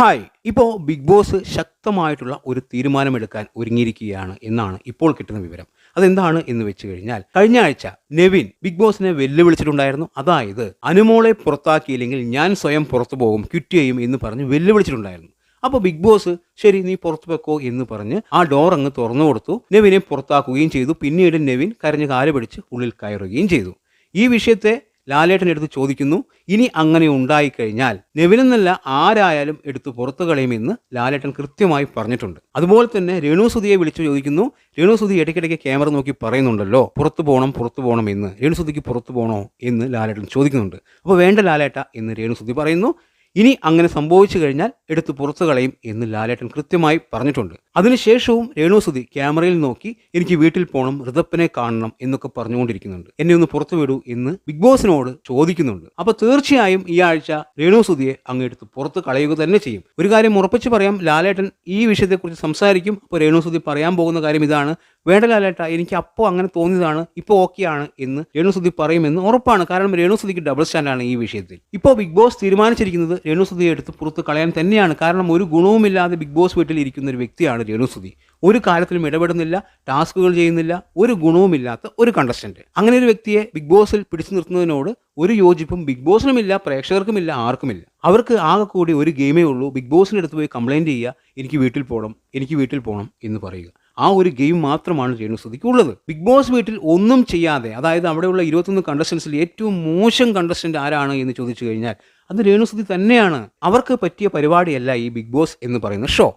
Hi. ഇപ്പോൾ big boss ശക്തമായിട്ടുള്ള ഒരു തീരുമാനമെടുക്കാൻ ഒരുങ്ങിയിരിക്കുകയാണ് എന്നാണ് ഇപ്പോൾ കിട്ടുന്ന വിവരം. അതെന്താണ് എന്ന് വെച്ച് കഴിഞ്ഞാൽ കഴിഞ്ഞ ആഴ്ച നെവിൻ ബിഗ് ബോസിനെ വെല്ലുവിളിച്ചിട്ടുണ്ടായിരുന്നു. അതായത് അനുമോളെ പുറത്താക്കിയില്ലെങ്കിൽ ഞാൻ സ്വയം പുറത്തു പോകും ക്വിറ്റ് ചെയ്യും എന്ന് പറഞ്ഞ് വെല്ലുവിളിച്ചിട്ടുണ്ടായിരുന്നു. അപ്പോൾ ബിഗ് ബോസ് ശരി നീ പുറത്തു വെക്കോ എന്ന് പറഞ്ഞ് ആ ഡോർ അങ്ങ് തുറന്നു കൊടുത്തു. നെവിനെ പുറത്താക്കുകയും ചെയ്തു. പിന്നീട് നെവിൻ കരഞ്ഞ് കാൽ പിടിച്ച് ഉള്ളിൽ കയറുകയും ചെയ്തു. ഈ വിഷയത്തെ ലാലേട്ടൻ എടുത്ത് ചോദിക്കുന്നു ഇനി അങ്ങനെ ഉണ്ടായിക്കഴിഞ്ഞാൽ നെവിനെന്നല്ല ആരായാലും എടുത്ത് പുറത്തു കളയുമെന്ന് ലാലേട്ടൻ കൃത്യമായി പറഞ്ഞിട്ടുണ്ട്. അതുപോലെ തന്നെ രേണുസുതിയെ വിളിച്ചു ചോദിക്കുന്നു രേണുസുതി ഇടയ്ക്കിടയ്ക്ക് ക്യാമറ നോക്കി പറയുന്നുണ്ടല്ലോ പുറത്തു പോകണം പുറത്തു പോകണം എന്ന്. രേണുസുതിക്ക് പുറത്തു പോകണോ എന്ന് ലാലേട്ടൻ ചോദിക്കുന്നുണ്ട്. അപ്പോൾ വേണ്ട ലാലേട്ട എന്ന് രേണുസുതി പറയുന്നു. ഇനി അങ്ങനെ സംഭവിച്ചു കഴിഞ്ഞാൽ എടുത്ത് പുറത്തു കളയും എന്ന് ലാലേട്ടൻ കൃത്യമായി പറഞ്ഞിട്ടുണ്ട്. അതിനുശേഷവും രേണുസുതി ക്യാമറയിൽ നോക്കി എനിക്ക് വീട്ടിൽ പോകണം ഋതപ്പനെ കാണണം എന്നൊക്കെ പറഞ്ഞുകൊണ്ടിരിക്കുന്നുണ്ട്. എന്നെ ഒന്ന് പുറത്തു വിടൂ എന്ന് ബിഗ് ബോസിനോട് ചോദിക്കുന്നുണ്ട്. അപ്പൊ തീർച്ചയായും ഈ ആഴ്ച രേണുസുതിയെ അങ്ങ് എടുത്ത് പുറത്ത് കളയുക തന്നെ ചെയ്യും. ഒരു കാര്യം ഉറപ്പിച്ച് പറയാം ലാലേട്ടൻ ഈ വിഷയത്തെക്കുറിച്ച് സംസാരിക്കും. അപ്പോൾ രേണുസുതി പറയാൻ പോകുന്ന കാര്യം ഇതാണ്. വേണ്ട ലാലേട്ട എനിക്ക് അപ്പോൾ അങ്ങനെ തോന്നിയതാണ് ഇപ്പോൾ ഓക്കെയാണ് എന്ന് രേണുസുതി പറയുമെന്ന് ഉറപ്പാണ്. കാരണം രേണുസുതിക്ക് ഡബിൾ സ്റ്റാൻഡാണ് ഈ വിഷയത്തിൽ. ഇപ്പോൾ ബിഗ് ബോസ് തീരുമാനിച്ചിരിക്കുന്നത് രേണുസുതിയെ എടുത്ത് പുറത്ത് കളയാൻ തന്നെയാണ്. കാരണം ഒരു ഗുണവുമില്ലാതെ ബിഗ് ബോസ് വീട്ടിൽ ഇരിക്കുന്ന ഒരു വ്യക്തിയാണ് രേണുസുതി ഒരു കാര്യത്തിലും ഇടപെടുന്നില്ല ടാസ്കുകൾ ചെയ്യുന്നില്ല ഒരു ഗുണവുമില്ലാത്ത ഒരു കണ്ടസ്റ്റന്റ് അങ്ങനെ ഒരു വ്യക്തിയെ ബിഗ് ബോസിൽ പിടിച്ചു നിർത്തുന്നതിനോട് ഒരു യോജിപ്പും ബിഗ് ബോസിനുമില്ല പ്രേക്ഷകർക്കുമില്ല ആർക്കുമില്ല. അവർക്ക് ആകെ കൂടി ഒരു ഗെയിമേ ഉള്ളൂ. ബിഗ് ബോസിന്റെ അടുത്ത് പോയി കംപ്ലൈന്റ് ചെയ്യുക എനിക്ക് വീട്ടിൽ പോകണം എനിക്ക് വീട്ടിൽ പോകണം എന്ന് പറയുക. ആ ഒരു ഗെയിം മാത്രമാണ് രേണുസുതിക്ക് ഉള്ളത് ബിഗ് ബോസ് വീട്ടിൽ ഒന്നും ചെയ്യാതെ അതായത് അവിടെയുള്ള ഇരുപത്തൊന്ന് കണ്ടസ്റ്റൻസിൽ ഏറ്റവും മോശം കണ്ടസ്റ്റന്റ് ആരാണ് എന്ന് ചോദിച്ചു കഴിഞ്ഞാൽ അത് രേണുസുതി തന്നെയാണ്. അവർക്ക് പറ്റിയ പരിപാടിയല്ല ഈ ബിഗ് ബോസ് എന്ന് പറയുന്ന ഷോ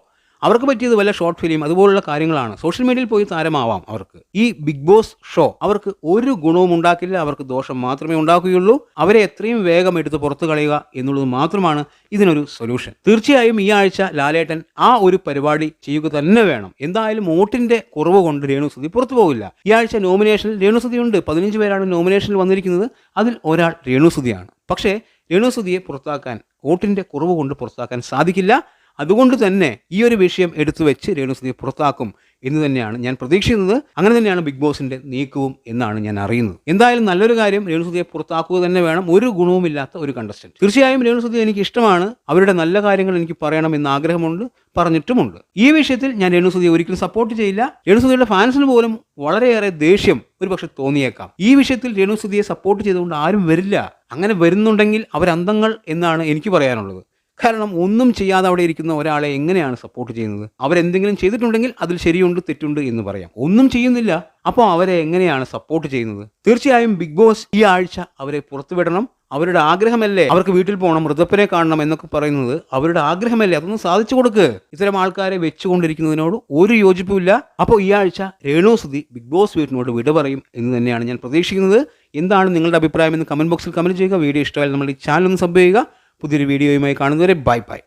അവർക്ക് പറ്റിയത് വല്ല ഷോർട്ട് ഫിലിം അതുപോലുള്ള കാര്യങ്ങളാണ്. സോഷ്യൽ മീഡിയയിൽ പോയി താരമാവാം അവർക്ക്. ഈ ബിഗ് ബോസ് ഷോ അവർക്ക് ഒരു ഗുണവും ഉണ്ടാക്കില്ല അവർക്ക് ദോഷം മാത്രമേ ഉണ്ടാക്കുകയുള്ളൂ. അവരെ എത്രയും വേഗം എടുത്ത് പുറത്തു കളയുക എന്നുള്ളത് മാത്രമാണ് ഇതിനൊരു സൊല്യൂഷൻ തീർച്ചയായും ഈ ആഴ്ച ലാലേട്ടൻ ആ ഒരു പരിപാടി ചെയ്യുക തന്നെ വേണം. എന്തായാലും വോട്ടിന്റെ കുറവ് കൊണ്ട് രേണുസുതി പുറത്തു പോകില്ല ഈ ആഴ്ച നോമിനേഷനിൽ രേണുസുതി ഉണ്ട്. പതിനഞ്ച് പേരാണ് നോമിനേഷനിൽ വന്നിരിക്കുന്നത്. അതിൽ ഒരാൾ രേണുസുതിയാണ്. പക്ഷേ രേണുസുതിയെ പുറത്താക്കാൻ വോട്ടിന്റെ കുറവ് കൊണ്ട് പുറത്താക്കാൻ സാധിക്കില്ല. അതുകൊണ്ട് തന്നെ ഈ ഒരു വിഷയം എടുത്തു വെച്ച് രേണുസുതിയെ പുറത്താക്കും എന്ന് തന്നെയാണ് ഞാൻ പ്രതീക്ഷിക്കുന്നത്. അങ്ങനെ തന്നെയാണ് ബിഗ് ബോസിന്റെ നീക്കവും എന്നാണ് ഞാൻ അറിയുന്നത്. എന്തായാലും നല്ലൊരു കാര്യം രേണുസുതിയെ പുറത്താക്കുക തന്നെ വേണം. ഒരു ഗുണവുമില്ലാത്ത ഒരു കണ്ടസ്റ്റന്റ് തീർച്ചയായും രേണുസുതി എനിക്ക് ഇഷ്ടമാണ്. അവരുടെ നല്ല കാര്യങ്ങൾ എനിക്ക് പറയണം എന്ന് ആഗ്രഹമുണ്ട് പറഞ്ഞിട്ടുമുണ്ട്. ഈ വിഷയത്തിൽ ഞാൻ രേണുസുതിയെ ഒരിക്കലും സപ്പോർട്ട് ചെയ്യില്ല. രേണുസുതിയുടെ ഫാൻസിന് പോലും വളരെയേറെ ദേഷ്യം ഒരു പക്ഷെ തോന്നിയേക്കാം. ഈ വിഷയത്തിൽ രേണുസുതിയെ സപ്പോർട്ട് ചെയ്തുകൊണ്ട് ആരും വരില്ല. അങ്ങനെ വരുന്നുണ്ടെങ്കിൽ അവരന്തങ്ങൾ എന്നാണ് എനിക്ക് പറയാനുള്ളത്. കാരണം ഒന്നും ചെയ്യാതെ അവിടെ ഇരിക്കുന്ന ഒരാളെ എങ്ങനെയാണ് സപ്പോർട്ട് ചെയ്യുന്നത്? അവരെന്തെങ്കിലും ചെയ്തിട്ടുണ്ടെങ്കിൽ അതിൽ ശരിയുണ്ട് തെറ്റുണ്ട് എന്ന് പറയാം. ഒന്നും ചെയ്യുന്നില്ല. അപ്പോൾ അവരെ എങ്ങനെയാണ് സപ്പോർട്ട് ചെയ്യുന്നത്? തീർച്ചയായും ബിഗ് ബോസ് ഈ ആഴ്ച അവരെ പുറത്തുവിടണം. അവരുടെ ആഗ്രഹമല്ലേ? അവർക്ക് വീട്ടിൽ പോകണം മൃതപ്പനെ കാണണം എന്നൊക്കെ പറയുന്നത് അവരുടെ ആഗ്രഹമല്ലേ? അതൊന്നും സാധിച്ചു കൊടുക്ക്. ഇത്തരം ആൾക്കാരെ വെച്ചുകൊണ്ടിരിക്കുന്നതിനോട് ഒരു യോജിപ്പുമില്ല. അപ്പോൾ ഈ ആഴ്ച രേണുസുതി ബിഗ് ബോസ് വീട്ടിനോട് വിട പറയും എന്ന് തന്നെയാണ് ഞാൻ പ്രതീക്ഷിക്കുന്നത്. എന്താണ് നിങ്ങളുടെ അഭിപ്രായം എന്ന് കമന്റ് ബോക്സിൽ കമന്റ് ചെയ്യുക. വീഡിയോ ഇഷ്ടമായാലും നമ്മൾ ഈ ചാനൽ ഒന്ന് സബ് ചെയ്യുക. പുതിയൊരു വീഡിയോയുമായി കാണുന്നവരെ ബൈ ബൈ.